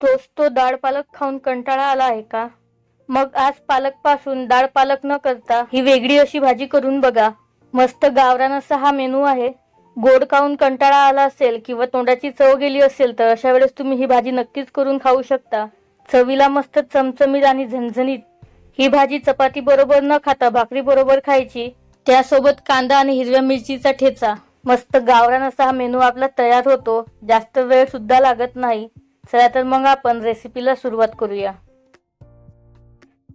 तोच तो डाळ पालक खाऊन कंटाळा आला आहे का? मग आज पालकपासून डाळ पालक न करता ही वेगळी अशी भाजी करून बघा. मस्त गावरान असा हा मेनू आहे. गोड खाऊन कंटाळा आला असेल किंवा तोंडाची चव गेली असेल तर अशा वेळेस तुम्ही ही भाजी नक्कीच करून खाऊ शकता. चवीला मस्त चमचमीत आणि झणझणीत. ही भाजी चपाती बरोबर न खाता भाकरी बरोबर खायची. त्यासोबत कांदा आणि हिरव्या मिरचीचा ठेचा. मस्त गावरान असा हा मेनू आपला तयार होतो. जास्त वेळ सुद्धा लागत नाही. चला तर मग आपण रेसिपीला सुरुवात करूया.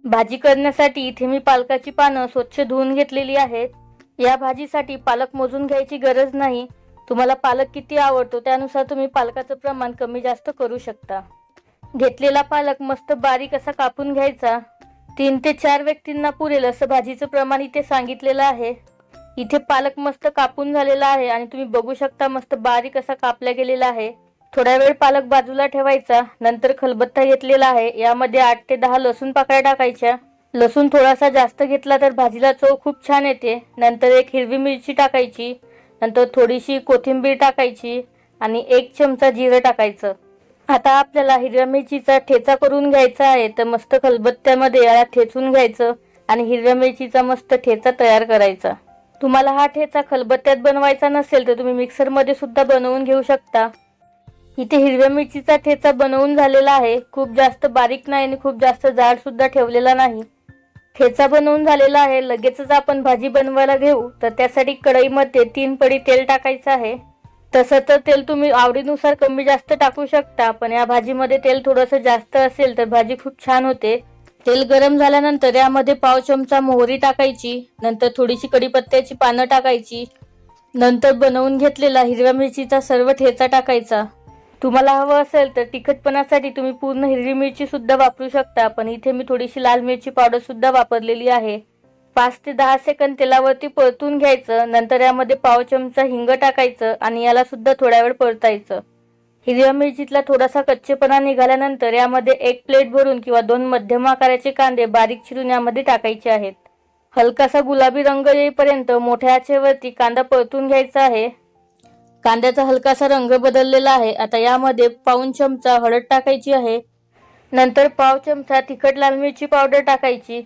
भाजी करण्यासाठी इथे मी पालकाची पानं स्वच्छ धुवून घेतलेली आहेत. या भाजीसाठी पालक मोजून घ्यायची गरज नाही. तुम्हाला पालक किती आवडतो त्यानुसार तुम्ही पालकाचं प्रमाण कमी जास्त करू शकता. घेतलेला पालक मस्त बारीक असा कापून घ्यायचा. तीन ते चार व्यक्तींना पुरेल असं भाजीचं प्रमाण इथे सांगितलेलं आहे. इथे पालक मस्त कापून झालेला आहे आणि तुम्ही बघू शकता मस्त बारीक असा कापला गेलेला आहे. थोडा वेळ पालक बाजूला ठेवायचा नंतर खलबत्ता घेतलेला आहे यामध्ये आठ ते दहा लसूण पाकळ्या टाकायच्या. लसूण थोडासा जास्त घेतला तर भाजीला चव खूप छान येते. नंतर एक हिरवी मिरची टाकायची नंतर थोडीशी कोथिंबीर टाकायची आणि एक चमचा जिरं टाकायचं. आता आपल्याला हिरव्या मिरचीचा ठेचा करून घ्यायचा आहे तर मस्त खलबत्त्यामध्ये याला ठेचून घ्यायचं आणि हिरव्या मिरचीचा मस्त ठेचा तयार करायचा. तुम्हाला हा ठेचा खलबत्त्यात बनवायचा नसेल तर तुम्ही मिक्सरमध्ये सुद्धा बनवून घेऊ शकता. इथे हिरव्या मिरचीचा ठेचा बनवून झालेला आहे. खूप जास्त बारीक नाही आणि खूप जास्त जाड सुद्धा ठेवलेला नाही. ठेचा बनवून झालेला आहे. लगेचच आपण भाजी बनवायला घेऊ. तर त्यासाठी कढईमध्ये तीन पडी तेल टाकायचं आहे. तसं तर तेल तुम्ही आवडीनुसार कमी जास्त टाकू शकता पण या भाजीमध्ये तेल थोडंसं जास्त असेल तर भाजी खूप छान होते. तेल गरम झाल्यानंतर यामध्ये पाव चमचा मोहरी टाकायची नंतर थोडीशी कढीपत्त्याची पानं टाकायची नंतर बनवून घेतलेला हिरव्या मिरचीचा सर्व ठेचा टाकायचा. तुम्हाला हवं असेल तर तिखटपणासाठी तुम्ही पूर्ण हिरवी मिरची सुद्धा वापरू शकता पण इथे मी थोडीशी लाल मिरची पावडर सुद्धा वापरलेली आहे. पाच ते दहा सेकंद तेलावरती परतून घ्यायचं नंतर यामध्ये पाव चमचा हिंग टाकायचं आणि याला सुद्धा थोड्या वेळ परतायचं. हिरव्या मिरचीतला थोडासा कच्चेपणा निघाल्यानंतर यामध्ये एक प्लेट भरून किंवा दोन मध्यम आकाराचे कांदे बारीक चिरून यामध्ये टाकायचे आहेत. हलकासा गुलाबी रंग येईपर्यंत मोठ्या आचेवरती कांदा परतून घ्यायचा आहे. कांद्याचा हलकासा रंग बदललेला आहे. आता यामध्ये पाऊन चमचा हळद टाकायची आहे. नंतर पाव चमचा तिखट लाल मिरची पावडर टाकायची.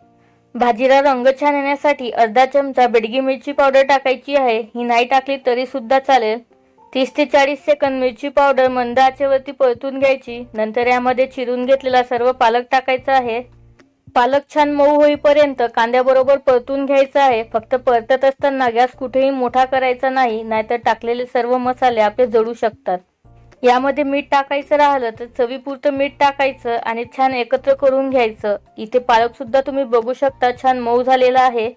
भाजीला रंग छान येण्यासाठी अर्धा चमचा बेडगी मिरची पावडर टाकायची आहे. ही नाही टाकली तरी सुद्धा चालेल. तीस ते चाळीस सेकंद मिरची पावडर मंद आचेवरती परतून घ्यायची. नंतर यामध्ये चिरून घेतलेला सर्व पालक टाकायचा आहे. पालक छान मऊ होईपर्यंत कांद्याबरोबर परतून घ्यायचा आहे. फक्त परतत असताना गॅस कुठेही मोठा करायचा नाही नाहीतर टाकलेले सर्व मसाले आपले जळू शकतात. यामध्ये मीठ टाकायचं राहिलं तर चवीपुरतं मीठ टाकायचं आणि छान एकत्र करून घ्यायचं. इथे पालक सुद्धा तुम्ही बघू शकता छान मऊ झालेला आहे.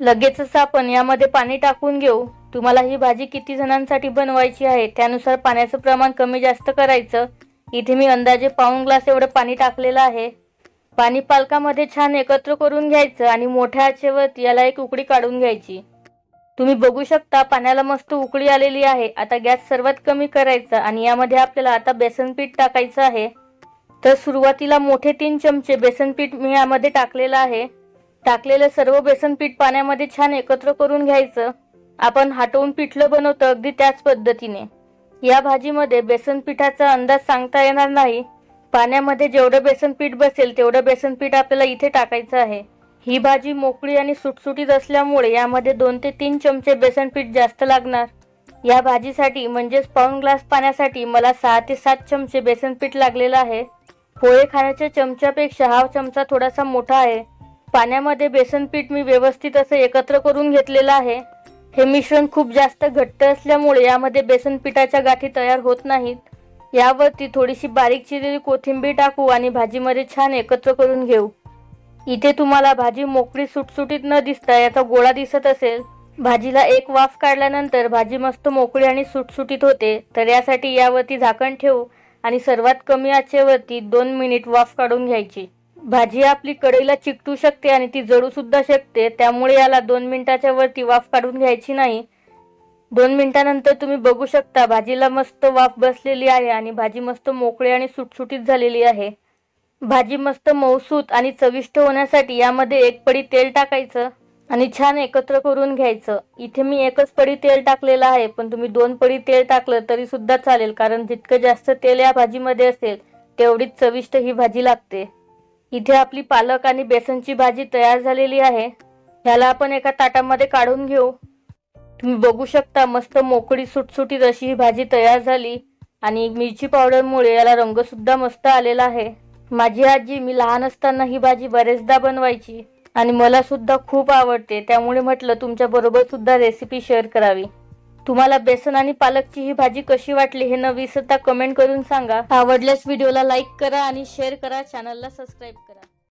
लगेचच आपण यामध्ये पाणी टाकून घेऊ. तुम्हाला ही भाजी किती जणांसाठी बनवायची आहे त्यानुसार पाण्याचं प्रमाण कमी जास्त करायचं. इथे मी अंदाजे पाऊन ग्लास एवढं पाणी टाकलेलं आहे. पाणी पालकामध्ये छान एकत्र करून घ्यायचं आणि मोठ्या आचेवरती याला एक उकडी काढून घ्यायची. तुम्ही बघू शकता पाण्याला मस्त उकळी आलेली आहे. आता गॅस सर्वात कमी करायचा आणि यामध्ये आपल्याला आता बेसन पीठ टाकायचं आहे. तर सुरुवातीला मोठे तीन चमचे बेसन पीठ मी यामध्ये टाकलेलं आहे. टाकलेलं सर्व बेसन पीठ पाण्यामध्ये छान एकत्र करून घ्यायचं. आपण हाटवून पिठलं बनवतो अगदी त्याच पद्धतीने. या भाजीमध्ये बेसन पिठाचा अंदाज सांगता येणार नाही. पाण्यामध्ये जेवढं बेसन पीठ बसेल तेवढं बेसन पीठ आपल्याला इथे टाकायचं आहे. ही भाजी मोकळी आणि सुटसुटीत असल्यामुळे यामध्ये दोन ते तीन चमचे बेसन पीठ जास्त लागणार. या भाजीसाठी म्हणजेच पाऊण ग्लास पाण्यासाठी मला सहा ते सात चमचे बेसन पीठ लागलेलं आहे. पोहे खाण्याच्या चमच्यापेक्षा हा चमचा थोडासा मोठा आहे. पाण्यामध्ये बेसन पीठ मी व्यवस्थित असं एकत्र करून घेतलेलं आहे. हे मिश्रण खूप जास्त घट्ट असल्यामुळे यामध्ये बेसन पिठाच्या गाठी तयार होत नाहीत. यावरती थोडीशी बारीक चिरलेली कोथिंबीर टाकू आणि भाजीमध्ये छान एकत्र करून घेऊ. इथे तुम्हाला भाजी मोकळी सुटसुटीत न दिसता याचा गोळा दिसत असेल. भाजीला एक वाफ काढल्यानंतर भाजी मस्त मोकळी आणि सुटसुटीत होते. तर यासाठी यावरती झाकण ठेवू आणि सर्वात कमी आचेवरती दोन मिनिट वाफ काढून घ्यायची. भाजी आपली कढईला चिकटू शकते आणि ती जळू सुद्धा शकते. त्यामुळे याला दोन मिनिटाच्या वरती वाफ काढून घ्यायची नाही. दोन मिनिटानंतर तुम्ही बघू शकता भाजीला मस्त वाफ बसलेली आहे आणि भाजी मस्त मोकळी आणि सुटसुटीत झालेली आहे. भाजी मस्त मऊसूत आणि चविष्ट होण्यासाठी यामध्ये एक पडी तेल टाकायचं आणि छान एकत्र करून घ्यायचं. इथे मी एकच पडी तेल टाकलेलं आहे पण तुम्ही दोन पडी तेल टाकलं तरी सुद्धा चालेल कारण जितकं जास्त तेल या भाजीमध्ये असेल तेवढीच चविष्ट ही भाजी लागते. इथे आपली पालक आणि बेसनची भाजी तयार झालेली आहे. ह्याला आपण एका ताटामध्ये काढून घेऊ. तुम्ही बघू शकता मस्त मोकळी सुटसुटीत अशी ही भाजी तयार झाली. आणि मिरची पावडरमुळे याला रंगसुद्धा मस्त आलेला आहे. माझी आजी मी लहान असताना ही भाजी बरेचदा बनवायची आणि मला सुद्धा खूप आवडते. त्यामुळे म्हटलं तुमच्या बरोबर सुद्धा रेसिपी शेअर करावी. तुम्हाला बेसन आणि पालकची ही भाजी कशी वाटली हे न विसरता कमेंट करून सांगा. आवडल्यास व्हिडिओला लाईक करा आणि शेअर करा. चॅनलला सबस्क्राईब करा.